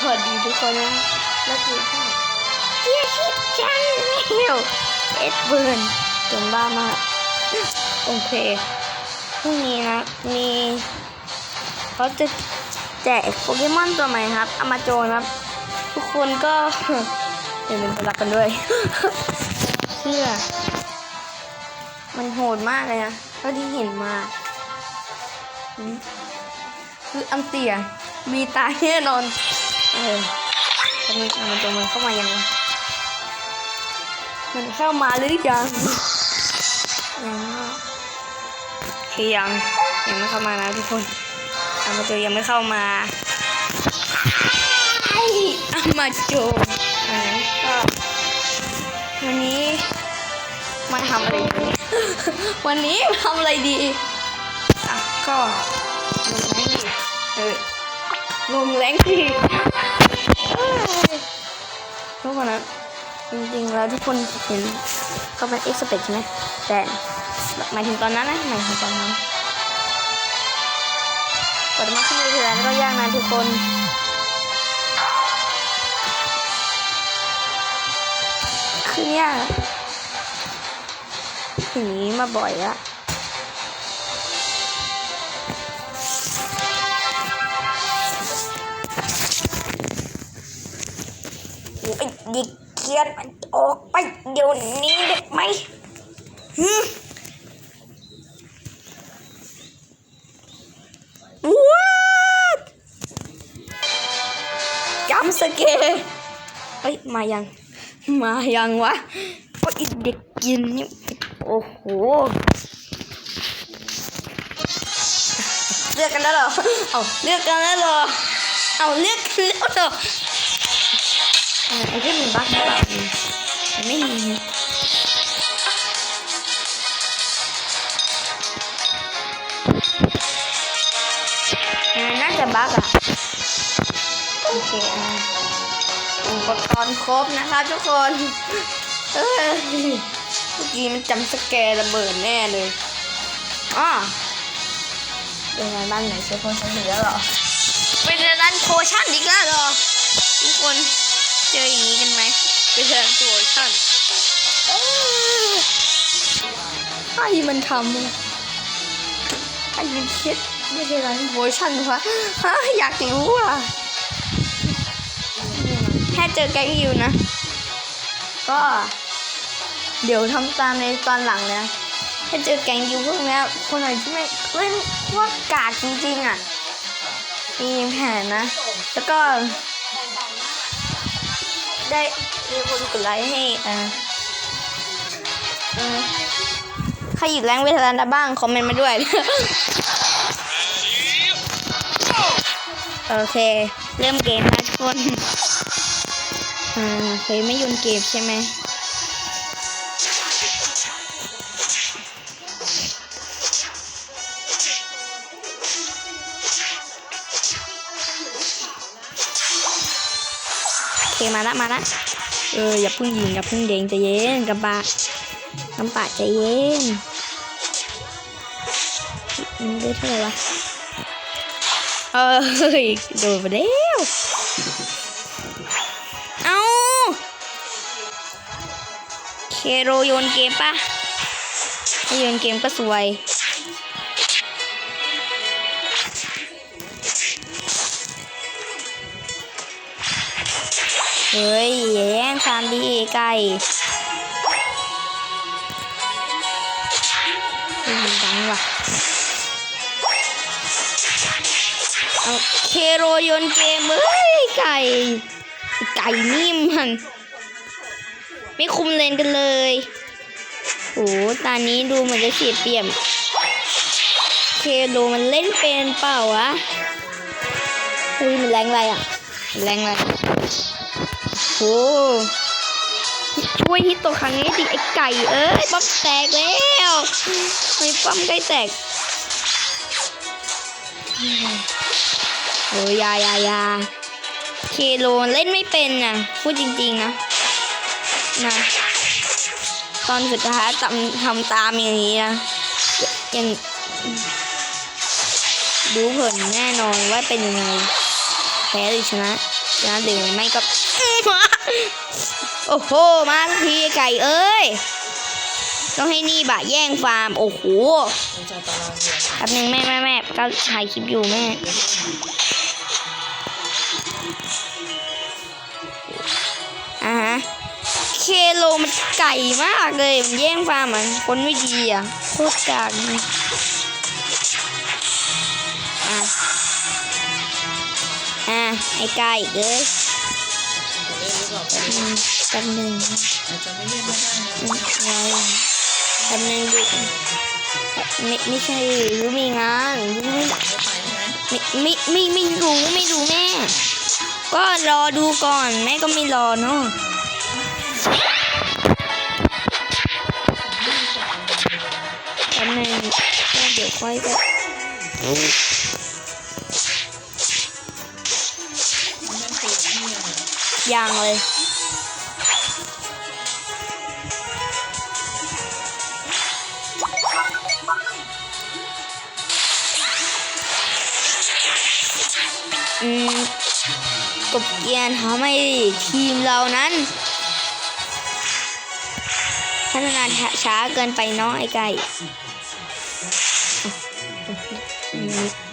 สวัสดีทุกคนนะแล้วคือช่เกียร์ชิดจันเนลเอ็ดเบิร์นเก่งบ้ามาก โอเคพรุ่งนี้นะ มีเขาจะแจกโปเกมอนตัวใหม่ครับอามาโจนครับ ทุกคนก็อย่าลืมไปรับกันด้วยเชื่อมันโหดมากเลยนะเท่าที่เห็นมา คืออันเตียมีตาแน่นอน เออตอนนี้เอามันตัวมันเข้ามายังวะมันเข้ามาหรือยังยังคือยังยังไม่เข้ามานะทุกคนเอามาโจยังไม่เข้ามาไอ้เอามาโจอันนั้นก็วันนี้มาทำอะไรดีวันนี้มาทำอะไรดีอะก็ลงแรงดิเออ ลงแรงดิเอ้ยทุกคนนะจริงๆแล้วทุกคนเห็นก็เป็นเอ็กซ์เพรสใช่ไหมแต่หมายถึงตอนนั้นนะหมายถึงตอนนั้นกว่าจะมาขึ้นเวทีแล้วก็ยากนะทุกคนคือเนี่ยถึงนี้มาบ่อยละ ดิเกียนมันออกไปเดี๋ยวนี้ได้ไหมฮึว้าจำสเกร์เฮ้ยมายัง มายังวะโอ้ยเด็กกินนี่โอ้โหเลือกกันแล้วเหรอ เอาเลือกกันแล้วเหรอ เอาเลือกกันแล้วเหรอเออ ไอ้ที่มันบั๊กหรือเปล่ามันไม่มีน่าจะบั๊กอะ โอเคอะอุปกรณ์ครบนะคะทุกคนเออเมื่อกี้มันจำสแกร์ระเบิดแน่เลยอ๋อเป็นไงบ้างไหนเซฟโพชั่นอีกแล้วหรอ เป็นร้านโพชั่นอีกแล้วหรอ ทุกคน จออย่างนี้กันไหมเป็นร้านโพชั่นเออให้มันทำเลยให้มันคิดไม่ใช่ร้านโพชั่นวะฮะอยากรู้อะแค่เจอแก๊งยูนะ ก็ เดี๋ยวทำตามในตอนหลังนะถ้าเจอแก๊งยูพวกนี้คนไหนที่ไม่เล่นพวกกากจริงๆอะมีแผนนะ แล้วก็ ได้มีคนกดไลค์ให้อ่าอืมใครอยู่แรงเวทลาบ้าง คอมเมนต์มาด้วย โอเค เริ่มเกมนะทุกคน อ่าเคยไม่ยุนเกมใช่ไหม มาละมาละเอออย่าเพิ่งยิงอย่าเพิ่งเด้งใจเย็นกระบะน้ำปาใจเย็นมันได้เท่าไหร่วะเออเฮ้ยโดนไปแล้วเอาเคโรโยนเกมปะถ้าโยนเกมก็สวย เฮ้ยแย่งฟามดีไก่มันดังว่ะเอาเคโรยนเกมเฮ้ยไก่ ไก่นี่มันไม่คุมเลนกันเลยโอ้ตอนนี้ดูเหมือนจะเสียเปรียบเคโรมันเล่นเป็นเปล่าวะเฮ้ยมันแรงอะไรอะ แรงอะไร โอ้ช่วยฮิตตัวครั้งนี้ดิไอ้ไก่เอ้ยปั๊มแตกแล้วไม่ปั๊มใกล้แตกโอ้ยยายายาเคโลเล่นไม่เป็นน่ะพูดจริงๆนะนะตอนสุดท้ายทำทำตามอย่างนี้นะยังดูเผินแน่นอนว่าเป็นยังไงโหพ้หรือชนะชนะหรือไม่ก็ โอ้โห มาสักทีไก่เอ้ย ต้องให้นี่บะแย่งฟาร์ม โอ้โหมันจะตารางเนแป๊บนึงแม่แม่แม่ก็ถ่ายคลิปอยู่แม่ อ่าฮะ เคโลมันไก่มากเลย มันแย่งฟาร์มมันคนไม่ดีอะ โคตรกากเลยอะ อะ ไอ้ไก่เอ้ย แป๊บนึงอาจจะไม่เล่นก็ได้นะอืมอะไรแป๊บนึงดิไม่ไม่ใช่รู้มีงานรู้ไม่ไม่ไม่ไม่รู้ไม่รู้แม่ ก็รอดูก่อนแม่ก็ไม่รอเนาะแป๊บนึงเดี๋ยวค่อยไม่ ยังเลย อืมกบเกียนทำให้ทีมเรานั้น พัฒนาช้าเกินไปเนาะไอ้ไก่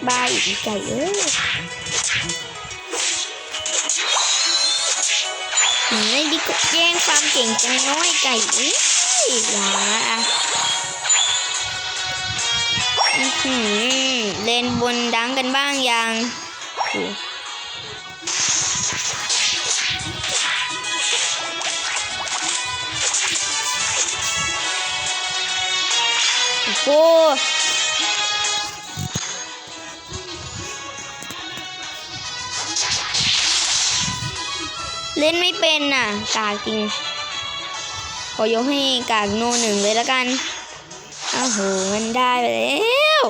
บ้าอีกไอ้ไก่เอ้ย ไอ้ดิกบแย่งความเก่งจังน้อยไก่อ้ยอย่านะอะอื้อหือเล่นบนดังกันบ้างยังโอ้ เล่นไม่เป็นน่ะ กากจริง ขอยกให้กากโนหนึ่งเลยแล้วกันอ้าวโหมันได้ไปแล้ว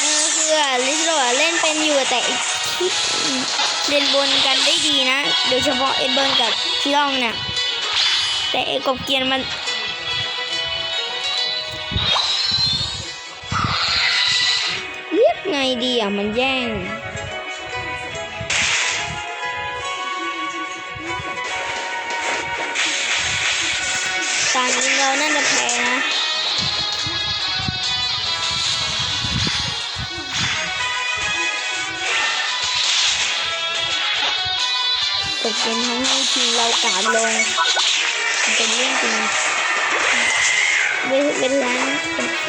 เออคือลิซโรเล่นเป็นอยู่แต่ ที่เล่นบนกันได้ดีนะ โดยเฉพาะเอ็ดเบิร์นกับพี่ล่องเนี่ย แต่ไอ้กบเกียนมันเรียกไงดีอะ มันแย่งตามจริงเราน่าจะแพ้นะ ตกดเกมทำให้ทีมเรากาดลงมันเป็นเรื่องจริงเวเวลา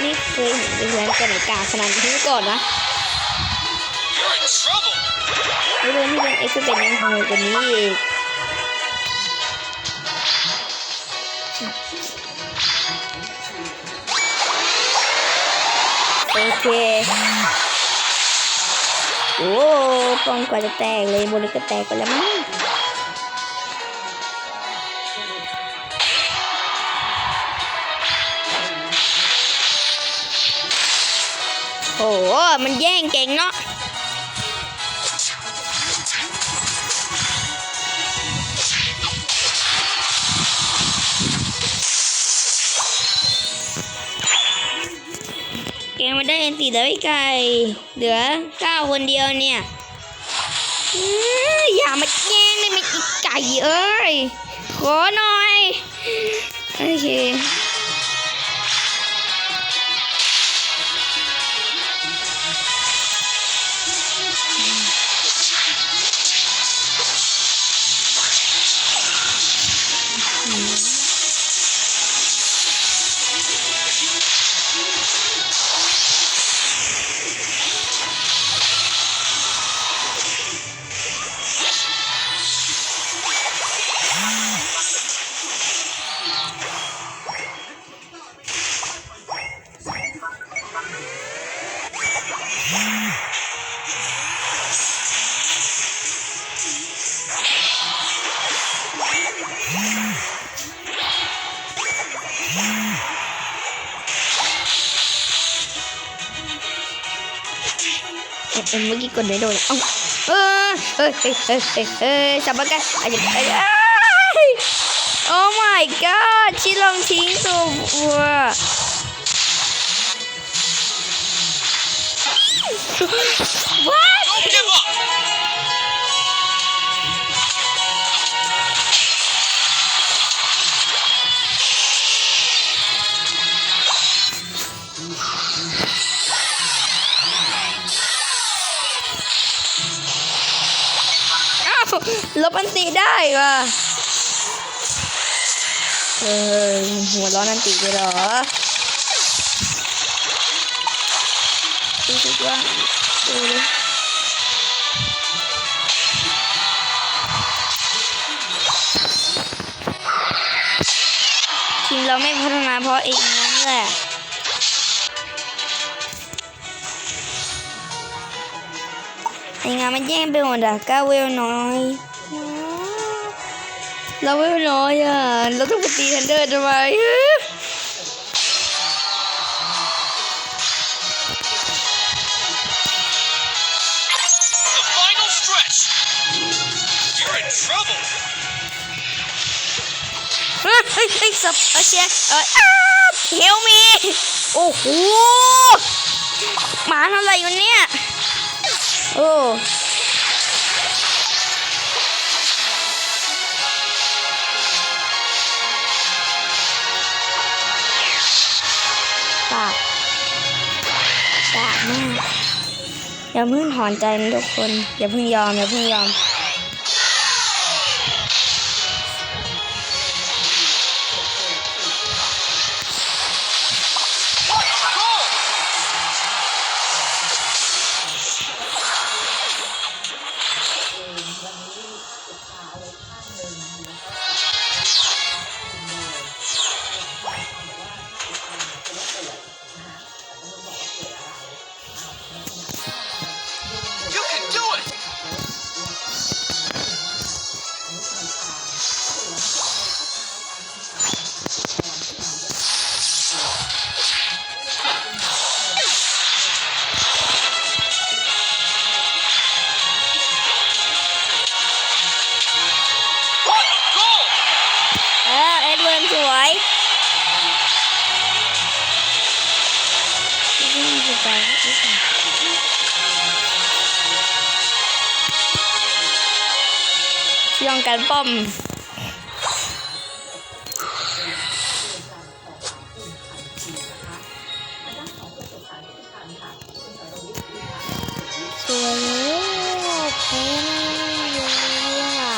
นี่เคยเห็นเวลากันไหนกาขนาดนี้ก่อนนะ You're in trouble. ไม่รู้ที่เป็นเอ็กซ์เป็นยังโหดกว่านี้อีกโอเคโอ้ป้องกว่าจะแตกเลยบนเลยก็แตกไปแล้วมั้ง โอ้โห มันแย่งเก่งเนาะแกมาได้เอ็นตีแล้วไอ้ไก่เหลือเก้าคนเดียวเนี่ยอย่ามาแย่งได้ไหมไอ้ไก่เอ้ย ขอหน่อย โอเค เอ็มเมื่อกี้กดไม่โดนเอ้าเออเฮ้ยเฮ้ยเฮ้ยเฮ้ยจับมากันอาจจะไอ้โอ้ my god ชิลองทิ้งตัววัว what Don't ลบอันติได้ว่ะเออหัวร้อนอันติเลยเหรอรู้สึกว่าดูดิทีมเราไม่พัฒนาเพราะเองนั้นแหละไอ้งานมันแย่งไปหมดอะก้าเวลน้อย เราเวลน้อยอะเราต้องไปตีเทนเดอร์ทำไมเฮ้ยเฮ้ยเฮ้ยสับโอเคเออเฮลมีโอ้โหหมาทำอะไรอยู่เนี่ยโอ้ ปากมากอย่าเพิ่งถอนใจนะทุกคน อย่าเพิ่งยอมอย่าเพิ่งยอม ยองกันป้อมสวยเลยแพ้เลยอะ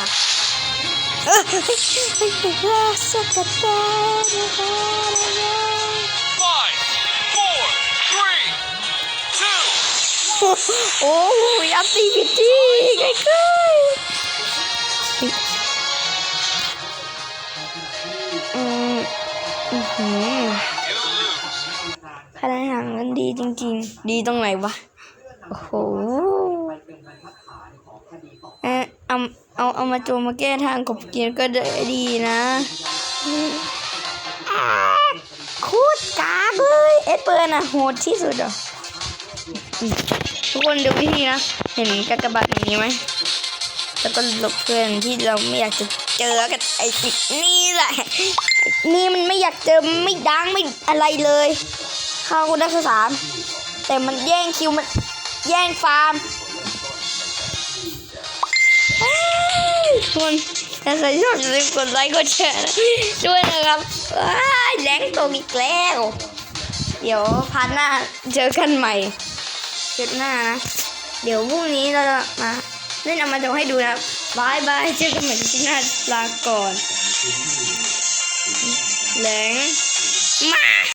สกัดตา โอ้ยอัพตีผิดที่ใกล้ๆอืมอือหือ you lose. พลังหางมันดีจริง ๆ ดีตรงไหนวะ โอ้โหเอะเอาเอาเอามาโจมมาแก้ทางกบเกียนก็ได้ดีนะคตรกากเลย เอเปิร์นอะโหดที่สุดอะ ทุกคนดูวิธีนะ เห็นกากบาทอย่างนี้ไหมแล้วก็หลบเพื่อนที่เราไม่อยากจะเจอกันไอ้นี่แหละ นี่มันไม่อยากเจอไม่ดังไม่อะไรเลยเข้าได้แค่สามแต่มันแย่งคิวมันแย่งฟาร์มทุกคนถ้าใครชอบอย่าลืมกดไลค์กดแชร์ด้วยนะครับว้ายแรงตกอีกแล้ว เดี๋ยวพันหน้าเจอกันใหม่ เจอหน้านะ เดี๋ยวพรุ่งนี้เราจะมาเล่นเอามาจะให้ดูนะบบายบายเจอกันใหม่ที่หน้าลาก่อนแหลงมา